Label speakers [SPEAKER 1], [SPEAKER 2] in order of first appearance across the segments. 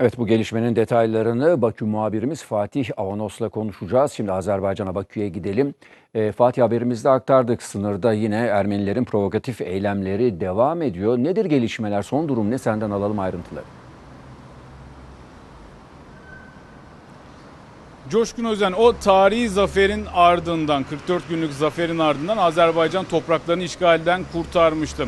[SPEAKER 1] Evet bu gelişmenin detaylarını Bakü muhabirimiz Fatih Avanos'la konuşacağız. Şimdi Azerbaycan'a Bakü'ye gidelim. Ee, Fatih haberimizde aktardık. Sınırda yine Ermenilerin provokatif eylemleri devam ediyor. Nedir gelişmeler? Son durum ne? Senden alalım ayrıntıları.
[SPEAKER 2] Coşkun Özen o tarihi zaferin ardından 44 günlük zaferin ardından Azerbaycan topraklarını işgalden kurtarmıştı.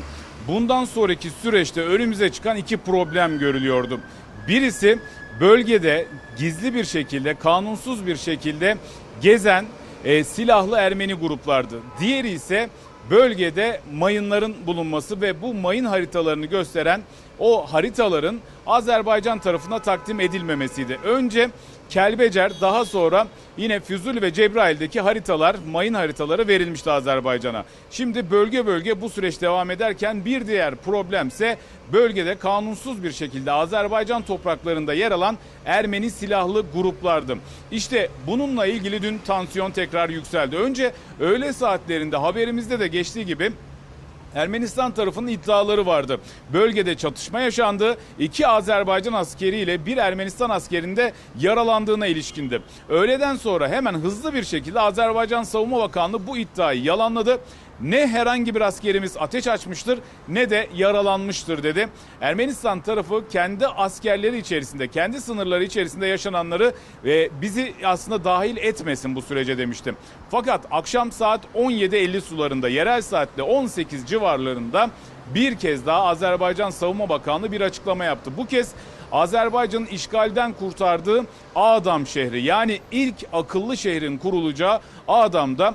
[SPEAKER 2] Bundan sonraki süreçte önümüze çıkan iki problem görülüyordu. Birisi bölgede gizli bir şekilde, kanunsuz bir şekilde gezen e, silahlı Ermeni gruplardı. Diğeri ise bölgede mayınların bulunması ve bu mayın haritalarını gösteren o haritaların Azerbaycan tarafına takdim edilmemesiydi. Önce Kelbecer daha sonra yine Füzuli ve Cebrail'deki haritalar, mayın haritaları verilmişti Azerbaycan'a. Şimdi bölge bölge bu süreç devam ederken bir diğer problemse bölgede kanunsuz bir şekilde Azerbaycan topraklarında yer alan Ermeni silahlı gruplardı. İşte bununla ilgili dün tansiyon tekrar yükseldi. Önce öğle saatlerinde haberimizde de geçtiği gibi Ermenistan tarafının iddiaları vardı. Bölgede çatışma yaşandı. İki Azerbaycan askeri ile bir Ermenistan askerinde yaralandığına ilişkindi. Öğleden sonra hemen hızlı bir şekilde Azerbaycan Savunma Bakanlığı bu iddiayı yalanladı. Ne herhangi bir askerimiz ateş açmıştır ne de yaralanmıştır dedi. Ermenistan tarafı kendi askerleri içerisinde, kendi sınırları içerisinde yaşananları ve bizi aslında dahil etmesin bu sürece demiştim. Fakat akşam saat 17.50 sularında yerel saatle 18 civarlarında bir kez daha Azerbaycan Savunma Bakanlığı bir açıklama yaptı. Bu kez Azerbaycan'ın işgalden kurtardığı Ağdam şehri yani ilk akıllı şehrin kurulacağı Ağdam'da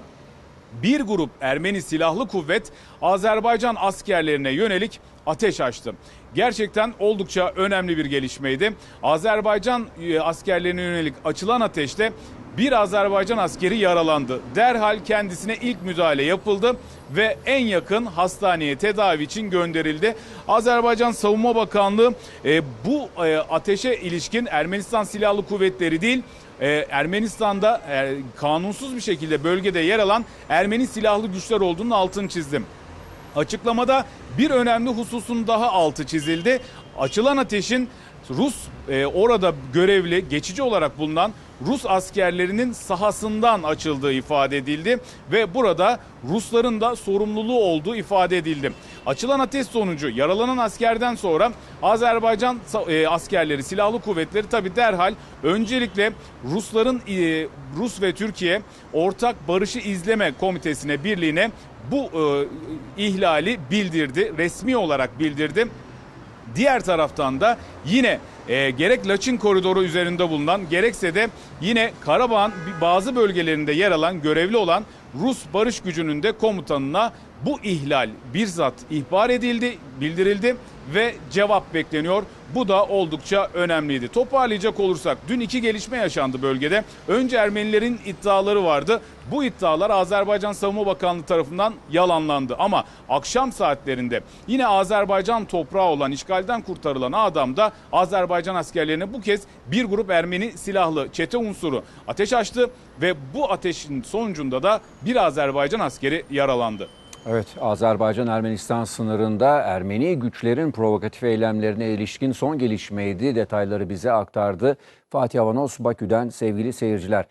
[SPEAKER 2] bir grup Ermeni silahlı kuvvet Azerbaycan askerlerine yönelik ateş açtı. Gerçekten oldukça önemli bir gelişmeydi. Azerbaycan e, askerlerine yönelik açılan ateşte bir Azerbaycan askeri yaralandı. Derhal kendisine ilk müdahale yapıldı ve en yakın hastaneye tedavi için gönderildi. Azerbaycan Savunma Bakanlığı e, bu e, ateşe ilişkin Ermenistan Silahlı Kuvvetleri değil ee, Ermenistan'da e, kanunsuz bir şekilde bölgede yer alan Ermeni silahlı güçler olduğunu altını çizdim. Açıklamada bir önemli hususun daha altı çizildi. Açılan ateşin Rus e, orada görevli geçici olarak bulunan Rus askerlerinin sahasından açıldığı ifade edildi ve burada Rusların da sorumluluğu olduğu ifade edildi. Açılan ateş sonucu yaralanan askerden sonra Azerbaycan e, askerleri, silahlı kuvvetleri tabi derhal öncelikle Rusların e, Rus ve Türkiye Ortak Barışı İzleme Komitesi'ne birliğine bu e, ihlali bildirdi, resmi olarak bildirdi. Diğer taraftan da yine e, gerek Laçin koridoru üzerinde bulunan gerekse de yine Karabağ'ın bazı bölgelerinde yer alan görevli olan Rus barış gücünün de komutanına bu ihlal bizzat ihbar edildi, bildirildi ve cevap bekleniyor. Bu da oldukça önemliydi. Toparlayacak olursak dün iki gelişme yaşandı bölgede. Önce Ermenilerin iddiaları vardı. Bu iddialar Azerbaycan Savunma Bakanlığı tarafından yalanlandı. Ama akşam saatlerinde yine Azerbaycan toprağı olan işgalden kurtarılan Adam'da Azerbaycan askerlerine bu kez bir grup Ermeni silahlı çete unsuru ateş açtı ve bu ateşin sonucunda da bir Azerbaycan askeri yaralandı.
[SPEAKER 1] Evet Azerbaycan-Ermenistan sınırında Ermeni güçlerin provokatif eylemlerine ilişkin son gelişmeydi. Detayları bize aktardı. Fatih Avanos Bakü'den sevgili seyirciler.